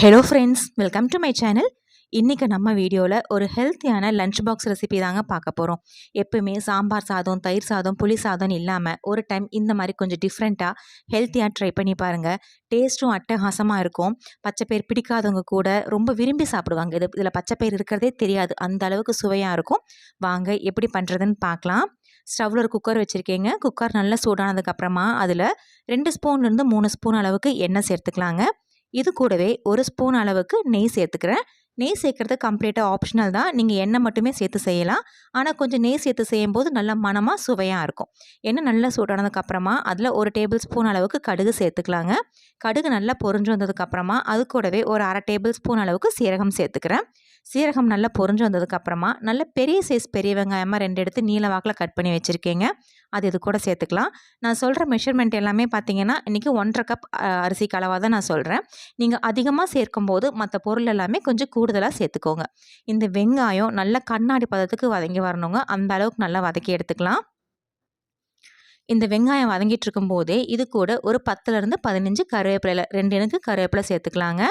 Hello friends welcome to my channel இன்றைக்கி நம்ம வீடியோவில் ஒரு ஹெல்த்தியான லஞ்ச் பாக்ஸ் ரெசிபி தாங்க பார்க்க போகிறோம் எப்பவுமே சாம்பார் சாதம் தயிர் சாதம் புளி சாதம் இல்லாமல் ஒரு டைம் இந்த மாதிரி கொஞ்சம் டிஃப்ரெண்ட்டாக ஹெல்த்தியாக ட்ரை பண்ணி பாருங்கள் டேஸ்ட்டும் அட்டகாசமாக இருக்கும். பச்சைப்பயிர் பிடிக்காதவங்க கூட ரொம்ப விரும்பி சாப்பிடுவாங்க. இது இதில் பச்சைப்பயிர் இருக்கிறதே தெரியாது. அந்த அளவுக்கு சுவையாக இருக்கும். வாங்க எப்படி பண்ணுறதுன்னு பார்க்கலாம். ஸ்டவ்வில் ஒரு குக்கர் வச்சுருக்கீங்க. குக்கர் நல்லா சூடானதுக்கப்புறமா அதில் ரெண்டு ஸ்பூன்லேருந்து மூணு ஸ்பூன் அளவுக்கு எண்ணெய் சேர்த்துக்கலாங்க. இது கூடவே ஒரு ஸ்பூன் அளவுக்கு நெய் சேர்த்துக்கிறேன். நெய் சேர்க்குறது கம்ப்ளீட்டாக ஆப்ஷனல் தான். நீங்கள் எண்ணெய் மட்டுமே சேர்த்து செய்யலாம். ஆனால் கொஞ்சம் நெய் சேர்த்து செய்யும்போது நல்லா மனமாக சுவையாக இருக்கும். எண்ணெய் நல்லா சூடானதுக்கப்புறமா அதில் ஒரு டேபிள் ஸ்பூன் அளவுக்கு கடுகு சேர்த்துக்கலாங்க. கடுகு நல்லா பொறிஞ்சு வந்ததுக்கப்புறமா அது கூடவே ஒரு அரை டேபிள் ஸ்பூன் அளவுக்கு சீரகம் சேர்த்துக்கிறேன். சீரகம் நல்லா பொறிஞ்சு வந்ததுக்கப்புறமா நல்ல பெரிய சைஸ் பெரிய வெங்காயமாக ரெண்டு எடுத்து நீல வாக்கில் கட் பண்ணி வச்சுருக்கீங்க. அது இது கூட சேர்த்துக்கலாம். நான் சொல்கிற மெஷர்மெண்ட் எல்லாமே பார்த்தீங்கன்னா இன்றைக்கி ஒன்றரை கப் அரிசி கலவாக தான் நான் சொல்கிறேன் நீங்கள் அதிகமாக சேர்க்கும் போது மற்ற பொருள் எல்லாமே கொஞ்சம் கூடுதலாக சேர்த்துக்கோங்க. இந்த வெங்காயம் நல்ல கண்ணாடி பதத்துக்கு வதங்கி வரணுங்க. அந்த அளவுக்கு நல்லா வதக்கி எடுத்துக்கலாம். இந்த வெங்காயம் வதங்கிட்டு இருக்கும்போதே இது கூட ஒரு பத்துலேருந்து பதினஞ்சு கருவேப்பிலை ரெண்டு எனக்கு கருவேப்பிலை சேர்த்துக்கலாங்க.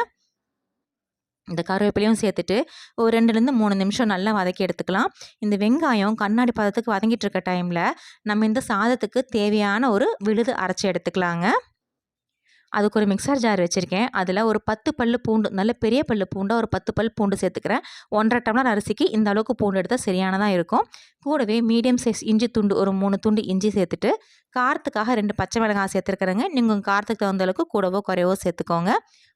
இந்த கருவேப்பிலையும் சேர்த்துட்டு ஒரு ரெண்டுலேருந்து மூணு நிமிஷம் நல்லா வதக்கி எடுத்துக்கலாம். இந்த வெங்காயம் கண்ணாடி பதத்துக்கு வதங்கிட்டு இருக்க டைமில் நம்ம இந்த சாதத்துக்கு தேவையான ஒரு விழுது அரைச்சி எடுத்துக்கலாங்க. அதுக்கு ஒரு மிக்சர் ஜார் வச்சுருக்கேன். அதில் ஒரு பத்து பல் பூண்டு நல்ல பெரிய பல் பூண்டாக ஒரு பத்து பல் பூண்டு சேர்த்துக்கிறேன். ஒன்றரை டம்ளர் அரிசிக்கு இந்த அளவுக்கு பூண்டு எடுத்தால் சரியானதாக இருக்கும். கூடவே மீடியம் சைஸ் இஞ்சி துண்டு ஒரு மூணு துண்டு இஞ்சி சேர்த்துட்டு காரத்துக்காக ரெண்டு பச்சை மிளகாய் சேர்த்துருக்குறேங்க. நீங்கள் காரத்துக்கு தகுந்த அளவுக்கு கூடவோ குறைவோ சேர்த்துக்கோங்க.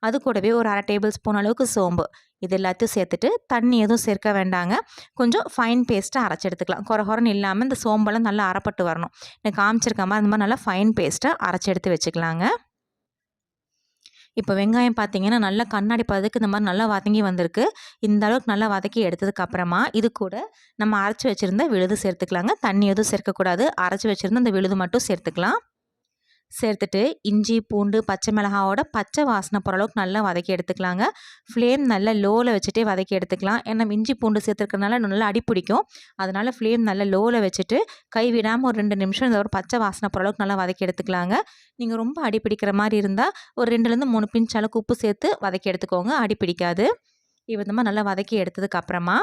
அது கூடவே ஒரு அரை டேபிள் ஸ்பூன் அளவுக்கு சோம்பு. இது எல்லாத்தையும் சேர்த்துட்டு தண்ணி எதுவும் சேர்க்க வேண்டாங்க. கொஞ்சம் ஃபைன் பேஸ்ட்டாக அரைச்சி எடுத்துக்கலாம். குறை குறைன்னு இல்லாமல் இந்த சோம்பெல்லாம் நல்லா அரைப்பட்டு வரணும். எனக்கு காமிச்சிருக்க மாதிரி அந்த மாதிரி நல்லா ஃபைன் பேஸ்ட்டாக அரைச்சி எடுத்து வச்சுக்கலாங்க. இப்போ வெங்காயம் பார்த்தீங்கன்னா நல்லா கண்ணாடி பதத்துக்கு இந்த மாதிரி நல்லா வதங்கி வந்திருக்கு. இந்த அளவுக்கு நல்லா வதக்கி எடுத்ததுக்கு அப்புறமா இது கூட நம்ம அரைச்சி வச்சுருந்த விழுது சேர்த்துக்கலாங்க. தண்ணி எதுவும் சேர்க்கக்கூடாது. அரைச்சி வச்சுருந்த அந்த விழுது மட்டும் சேர்த்துக்கலாம். சேர்த்துட்டு இஞ்சி பூண்டு பச்சை மிளகாவோட பச்சை வாசனை போகிற அளவுக்கு நல்லா வதக்கி எடுத்துக்கலாங்க. ஃப்ளேம் நல்லா லோவில் வச்சுட்டே வதக்கி எடுத்துக்கலாம். ஏன்னா இஞ்சி பூண்டு சேர்த்துருக்கனால நல்லா அடி பிடிக்கும். அதனால் ஃப்ளேம் நல்லா லோவில் வச்சுட்டு கை விடாமல் ஒரு ரெண்டு நிமிஷம் இந்த ஒரு பச்சை வாசனை போகிற அளவுக்கு நல்லா வதக்கி எடுத்துக்கலாங்க. நீங்கள் ரொம்ப அடி பிடிக்கிற மாதிரி இருந்தால் ஒரு ரெண்டுலேருந்து மூணு பிஞ்ச் அளவுக்கு உப்பு சேர்த்து வதக்கி எடுத்துக்கோங்க. அடி பிடிக்காது. இவ்விதமாக நல்லா வதக்கி எடுத்ததுக்கப்புறமா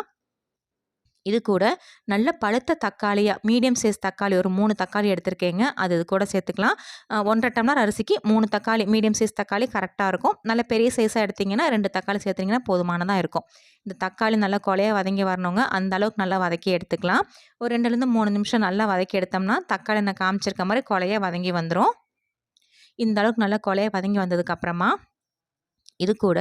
இது கூட நல்ல பழுத்த தக்காளியாக மீடியம் சைஸ் தக்காளி ஒரு மூணு தக்காளி எடுத்திருக்கேங்க. அது இது கூட சேர்த்துக்கலாம். ஒன்றரை டம்ளர் அரிசிக்கு மூணு தக்காளி மீடியம் சைஸ் தக்காளி கரெக்டாக இருக்கும். நல்ல பெரிய சைஸாக எடுத்திங்கன்னா ரெண்டு தக்காளி சேர்த்திங்கன்னா போதுமானதாக இருக்கும். இந்த தக்காளி நல்லா கொலையாக வதங்கி வரணுங்க. அந்த அளவுக்கு நல்லா வதக்கி எடுத்துக்கலாம். ஒரு ரெண்டுலேருந்து மூணு நிமிஷம் நல்லா வதக்கி எடுத்தோம்னா தக்காளி நான் காமிச்சிருக்க மாதிரி கொலையாக வதங்கி வந்துடும் இந்த அளவுக்கு நல்லா கொலையாக வதங்கி வந்ததுக்கப்புறமா இது கூட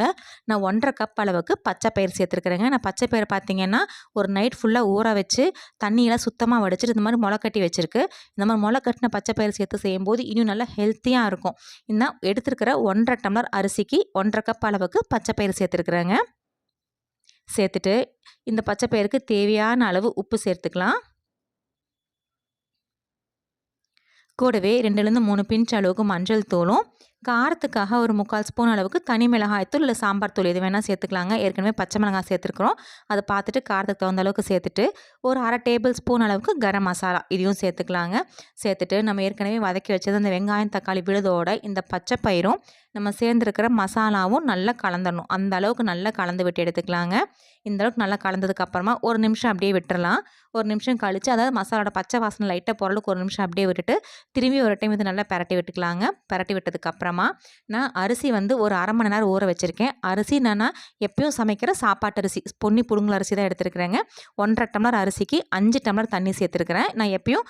நான் ஒன்றரை கப் அளவுக்கு பச்சை பயிர் சேர்த்துருக்குறேங்க. நான் பச்சை பயிர் பார்த்தீங்கன்னா ஒரு நைட் ஃபுல்லாக ஊற வச்சு தண்ணியெல்லாம் சுத்தமாக வடிச்சிட்டு இந்த மாதிரி முளை கட்டி வச்சுருக்கு. இந்த மாதிரி முளை கட்டின பச்சை பயிர் சேர்த்து செய்யும்போது இன்னும் நல்லா ஹெல்த்தியாக இருக்கும். இந்த எடுத்துருக்கிற ஒன்றரை டம்ளர் அரிசிக்கு ஒன்றரை கப் அளவுக்கு பச்சை பயிர் சேர்த்துருக்குறேங்க. சேர்த்துட்டு இந்த பச்சை பயிருக்கு தேவையான அளவு உப்பு சேர்த்துக்கலாம். கூடவே ரெண்டுலேருந்து மூணு பிஞ்ச் அளவுக்கு மஞ்சள் தூளும் காரத்துக்காக ஒரு முக்கால் ஸ்பூன் அளவுக்கு தனி மிளகாய் தூள் இல்லை சாம்பார் தூள் எது வேணால் சேர்த்துக்கலாங்க. ஏற்கனவே பச்சை மிளகாய் சேர்த்துருக்குறோம். அதை பார்த்துட்டு காரத்துக்கு தகுந்த அளவுக்கு சேர்த்துட்டு ஒரு அரை டேபிள் ஸ்பூன் அளவுக்கு கரம் மசாலா இதையும் சேர்த்துக்கலாங்க. சேர்த்துட்டு நம்ம ஏற்கனவே வதக்கி வச்சது அந்த வெங்காயம் தக்காளி விழுதோட இந்த பச்சை பயிரும் நம்ம சேர்ந்துருக்கிற மசாலாவும் நல்லா கலந்துடணும் அந்த அளவுக்கு நல்லா கலந்து விட்டு எடுத்துக்கலாங்க. இந்த அளவுக்கு நல்லா கலந்ததுக்கப்புறமா ஒரு நிமிஷம் அப்படியே விட்டுறலாம். ஒரு நிமிஷம் கழித்து அதாவது மசாலோட பச்சை வாசனை லைட்டாக பொருளுக்கு ஒரு நிமிஷம் அப்படியே விட்டுட்டு திரும்பி ஒரு டைம் இது நல்லா பரட்டி விட்டுக்கலாங்க. பரட்டி விட்டதுக்கப்புறமா நான் அரிசி வந்து ஒரு அரை மணி நேரம் ஊற வச்சுருக்கேன். அரிசி நான் எப்பயும் சமைக்கிற சாப்பாட்டு அரிசி பொன்னி புடுங்கல் அரிசி தான் எடுத்துருக்குறேங்க. ஒன்றரை டம்ளர் அரிசிக்கு அஞ்சு டம்ளர் தண்ணி சேர்த்துருக்குறேன். நான் எப்பயும்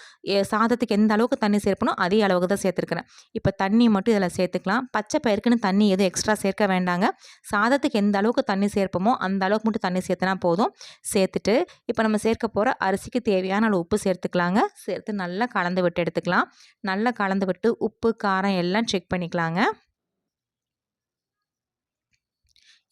சாதத்துக்கு எந்த அளவுக்கு தண்ணி சேர்ப்பனோ அதே அளவுக்கு தான் சேர்த்துருக்குறேன். இப்போ தண்ணி மட்டும் இதில் சேர்த்துக்கலாம். பச்சை பயிருக்குன்னு தண்ணி எதுவும் எக்ஸ்ட்ரா சேர்க்க வேண்டாங்க. சாதத்துக்கு எந்த அளவுக்கு தண்ணி சேர்ப்போமோ அந்த அளவுக்கு மட்டும் தண்ணி சேர்த்துனா போதும். சேர்த்துட்டு இப்போ நம்ம சேர்க்க போகிற அரிசிக்கு தேவையான அளவு உப்பு சேர்த்துக்கலாங்க. சேர்த்து நல்லா கலந்து விட்டு எடுத்துக்கலாம். நல்லா கலந்து விட்டு உப்பு காரம் எல்லாம் செக் பண்ணிக்கலாங்க.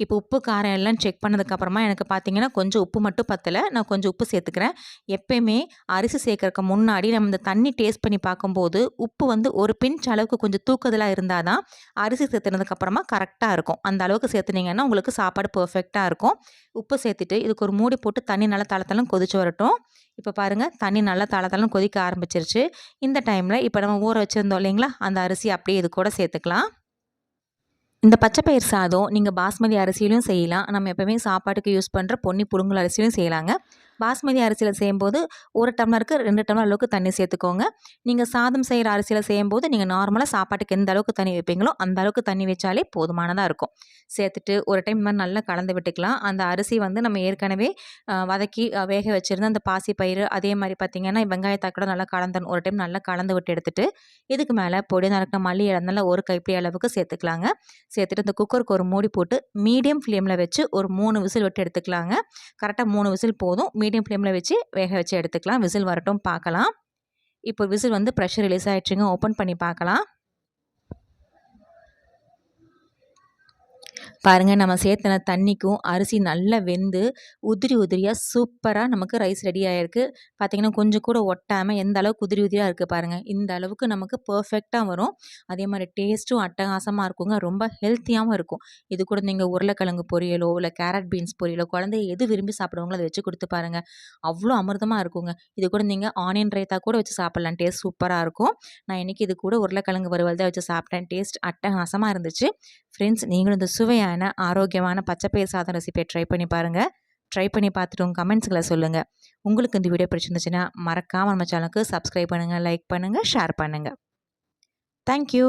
இப்போ உப்பு காரம் எல்லாம் செக் பண்ணதுக்கப்புறமா எனக்கு பார்த்தீங்கன்னா கொஞ்சம் உப்பு மட்டும் பத்தலை. நான் கொஞ்சம் உப்பு சேர்த்துக்கிறேன். எப்பயுமே அரிசி சேர்க்கறக்கு முன்னாடி நம்ம இந்த தண்ணி டேஸ்ட் பண்ணி பார்க்கும்போது உப்பு வந்து ஒரு பிஞ்ச் அளவுக்கு கொஞ்சம் தூக்குதலாக இருந்தால் தான் அரிசி சேர்த்துனதுக்கப்புறமா கரெக்டாக இருக்கும். அந்த அளவுக்கு சேர்த்துனீங்கன்னா உங்களுக்கு சாப்பாடு பர்ஃபெக்டாக இருக்கும். உப்பு சேர்த்துட்டு இதுக்கு ஒரு மூடி போட்டு தண்ணி நல்லா தளத்தளம் கொதிச்சு வரட்டும். இப்போ பாருங்கள் தண்ணி நல்லா தளத்தளம் கொதிக்க ஆரம்பிச்சிருச்சு. இந்த டைமில் இப்போ நம்ம ஊற வச்சுருந்தோம் இல்லைங்களா? அந்த அரிசி அப்படியே இது கூட சேர்த்துக்கலாம். இந்த பச்சை பயிர் சாதம் நீங்கள் பாஸ்மதி அரிசியிலும் செய்யலாம். நம்ம எப்போவுமே சாப்பாட்டுக்கு யூஸ் பண்ணுற பொன்னி புழுங்கல் அரிசியிலும் செய்யலாங்க. பாஸ்மதி அரிசியில் செய்யும்போது ஒரு டம்ளருக்கு ரெண்டு டம்ளர் அளவுக்கு தண்ணி சேர்த்துக்கோங்க. நீங்கள் சாதம் செய்கிற அரிசியில் செய்யும்போது நீங்கள் நார்மலாக சாப்பாட்டுக்கு எந்த அளவுக்கு தண்ணி வைப்பீங்களோ அந்த அளவுக்கு தண்ணி வச்சாலே போதுமானதாக இருக்கும். சேர்த்துட்டு ஒரு டைம் மாதிரி நல்லா கலந்து விட்டுக்கலாம். அந்த அரிசி வந்து நம்ம ஏற்கனவே வதக்கி வேக வச்சுருந்த அந்த பாசி பயிறு அதே மாதிரி பார்த்திங்கன்னா வெங்காயத்தாக்கூட நல்லா கலந்து ஒரு டைம் நல்லா கலந்து விட்டு எடுத்துகிட்டு இதுக்கு மேலே பொடி நறுக்கின மல்லி இழந்தால ஒரு கைப்பிடி அளவுக்கு சேர்த்துக்கலாங்க. சேர்த்துட்டு இந்த குக்கருக்கு ஒரு மூடி போட்டு மீடியம் ஃப்ளேமில் வச்சு ஒரு மூணு விசில் விட்டு எடுத்துக்கலாங்க. கரெக்டாக மூணு விசில் போதும். மீடியம் ஃப்ளேமில் வச்சு வேக வச்சு எடுத்துக்கலாம். விசில் வரட்டும் பார்க்கலாம். இப்போ விசில் வந்து ப்ரெஷர் ரிலீஸ் ஆகிடுச்சுங்க ஓப்பன் பண்ணி பார்க்கலாம். பாருங்கள் நம்ம சேர்த்தன தண்ணிக்கும் அரிசி நல்லா வெந்து உதிரி உதிரியாக சூப்பராக நமக்கு ரைஸ் ரெடி ஆகிருக்கு பார்த்திங்கன்னா கொஞ்சம் கூட ஒட்டாமல் எந்த அளவுக்கு உதிரி உதிரியாக இருக்குது பாருங்கள் இந்த அளவுக்கு நமக்கு பர்ஃபெக்டாக வரும். அதே மாதிரி டேஸ்ட்டும் அட்டகாசமாக இருக்குங்க. ரொம்ப ஹெல்த்தியாகவும் இருக்கும். இது கூட நீங்கள் உருளைக்கிழங்கு பொரியலோ இல்லை கேரட் பீன்ஸ் பொரியலோ குழந்தைய எது விரும்பி சாப்பிடுவாங்களோ அதை வச்சு கொடுத்து பாருங்கள் அவ்வளோ அமிர்தமாக இருக்குங்க. இது கூட நீங்கள் ஆனியன் ரைத்தா கூட வச்சு சாப்பிட்லாம். டேஸ்ட் சூப்பராக இருக்கும். நான் இன்றைக்கி இது கூட உருளைக்கிழங்கு வறுவல் தான் வச்சு சாப்பிட்டேன். டேஸ்ட் அட்டகாசமாக இருந்துச்சு. ஃப்ரெண்ட்ஸ் நீங்களும் இந்த சுவையான ஆரோக்கியமான பச்சைப்பயிர் சாதம் ரெசிபியை ட்ரை பண்ணி பாருங்கள் ட்ரை பண்ணி பார்த்துட்டு உங்கள் கமெண்ட்ஸ்களை சொல்லுங்கள் உங்களுக்கு இந்த வீடியோ பிடிச்சிருந்துச்சுன்னா மறக்காமல் நம்ம சேனலுக்கு சப்ஸ்கிரைப் பண்ணுங்கள் லைக் பண்ணுங்கள் ஷேர் பண்ணுங்கள் தேங்க்யூ